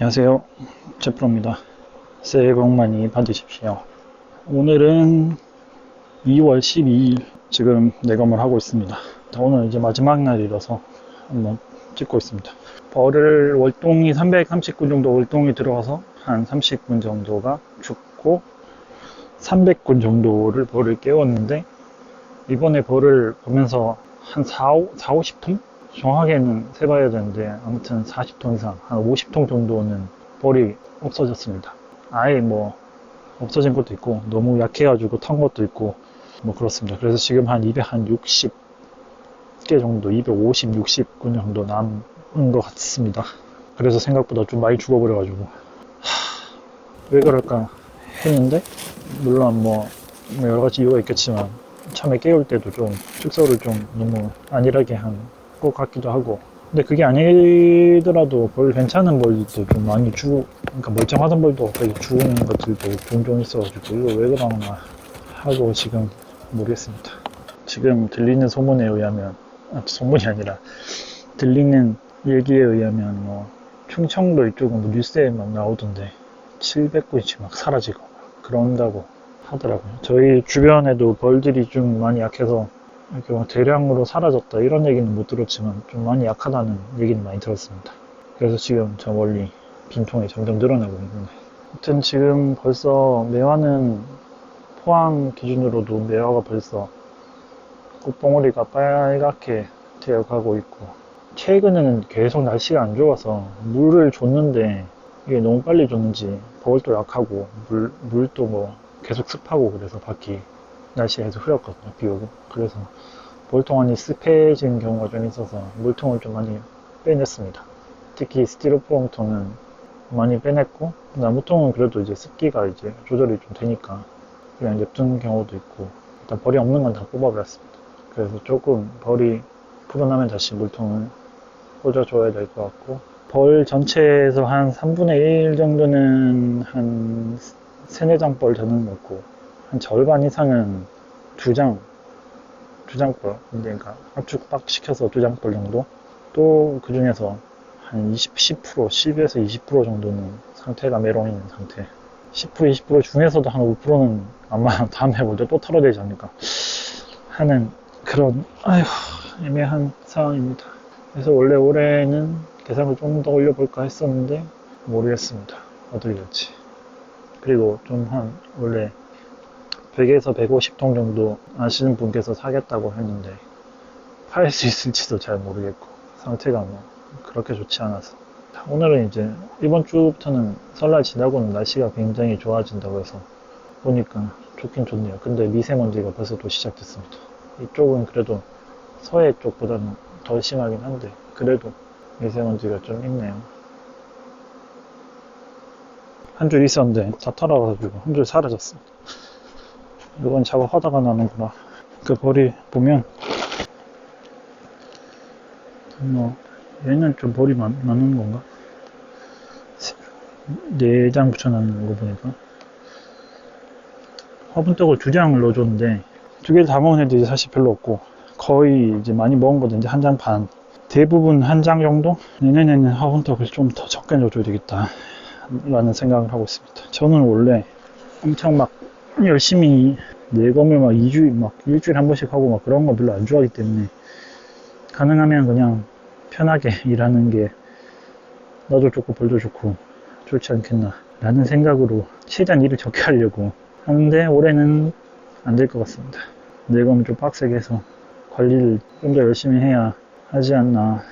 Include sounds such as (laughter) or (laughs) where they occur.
안녕하세요. 제프로입니다. 새해 복 많이 받으십시오. 오늘은 2월 12일 지금 내검을 하고 있습니다. 오늘 이제 마지막 날이라서 한번 찍고 있습니다. 벌을 월동이 330군 정도 월동이 들어가서 한 30군 정도가 죽고 300군 정도를 벌을 깨웠는데 이번에 벌을 보면서 한 4, 4 50통? 정확하게는 세봐야 되는데 아무튼 40통 이상 한 50통 정도는 벌이 없어졌습니다. 아예 뭐 없어진 것도 있고 너무 약해가지고 탄 것도 있고 뭐 그렇습니다. 그래서 지금 한 260개 정도 250, 60군 정도 남은 것 같습니다. 그래서 생각보다 좀 많이 죽어버려가지고 하, 왜 그럴까 했는데 물론 뭐 여러 가지 이유가 있겠지만 처음에 깨울 때도 좀 축소를 좀 너무 안일하게 한 것 같기도 하고 근데 그게 아니더라도 벌 괜찮은 벌들도 좀 많이 죽 그러니까 멀쩡하던 벌도 갑자기 죽은 것들도 종종 있어가지고 이거 왜 그러나 하고 지금 모르겠습니다 지금 들리는 소문에 의하면 아, 소문이 아니라 들리는 얘기에 의하면 뭐 충청도 이쪽은 뭐 뉴스에 막 나오던데 700군씩 막 사라지고 그런다고 하더라고요. 저희 주변에도 벌들이 좀 많이 약해서 이렇게 막 대량으로 사라졌다 이런 얘기는 못 들었지만 좀 많이 약하다는 얘기는 많이 들었습니다. 그래서 지금 저 멀리 빈통이 점점 늘어나고 있는데 아무튼 지금 벌써 매화는 포항 기준으로도 매화가 벌써 꽃봉오리가 빨갛게 되어가고 있고 최근에는 계속 날씨가 안 좋아서 물을 줬는데 이게 너무 빨리 줬는지 벌도 약하고 물, 물도 뭐 계속 습하고 그래서 밖이 날씨가 계속 흐렸거든요 비 오고 그래서 물통안이 습해진 경우가 좀 있어서 물통을 좀 많이 빼냈습니다. 특히 스티로폼 통은 많이 빼냈고 나무통은 그래도 이제 습기가 이제 조절이 좀 되니까 그냥 냅둔 경우도 있고 일단 벌이 없는 건 다 뽑아버렸습니다. 그래서 조금 벌이 풀어나면 다시 물통을 꽂아줘야 될 것 같고 벌 전체에서 한 3분의 1 정도는 한 3, 4장 벌 되는 것 같고 한 절반 이상은 두 장, 두 장벌, 그러니까 압축 빡 시켜서 두 장벌 정도? 또 그 중에서 한 20, 10%, 10에서 20% 정도는 상태가 메롱 있는 상태. 10% 20% 중에서도 한 5%는 아마 (laughs) 다음에 먼저 또 털어내지 않을까 하는 그런 아휴 애매한 상황입니다. 그래서 원래 올해는 계산을 좀 더 올려볼까 했었는데 모르겠습니다. 어떻게 될지. 그리고 좀 한 원래 100에서 150통 정도 아시는 분께서 사겠다고 했는데 팔 수 있을지도 잘 모르겠고 상태가 뭐 그렇게 좋지 않아서. 오늘은 이제 이번 주부터는 설날 지나고는 날씨가 굉장히 좋아진다고 해서 보니까 좋긴 좋네요. 근데 미세먼지가 벌써 또 시작됐습니다. 이쪽은 그래도 서해 쪽보다는 덜 심하긴 한데 그래도 미세먼지가 좀 있네요. 한 줄 있었는데 다 털어가지고 한 줄 사라졌습니다 이건 작업하다가 나는구나. 그 벌이 보면 뭐 얘는 좀 벌이 많, 많은 건가? 네 장 붙여놨는 거 보니까. 화분떡을 두 장을 넣어줬는데 두 개를 다 먹은 애들이 사실 별로 없고 거의 이제 많이 먹은 것도 이제 한 장 반. 대부분 한 장 정도? 내년에는 화분떡을 좀 더 적게 넣어줘야 되겠다 라는 생각을 하고 있습니다. 저는 원래 엄청 막 열심히 내검을 막 2주, 막 일주일에 한 번씩 하고 막 그런 거 별로 안 좋아하기 때문에 가능하면 그냥 편하게 (laughs) 일하는 게 나도 좋고 벌도 좋고 좋지 않겠나 라는 생각으로 최대한 일을 적게 하려고 하는데 올해는 안 될 것 같습니다. 내검을 좀 빡세게 해서 관리를 좀 더 열심히 해야 하지 않나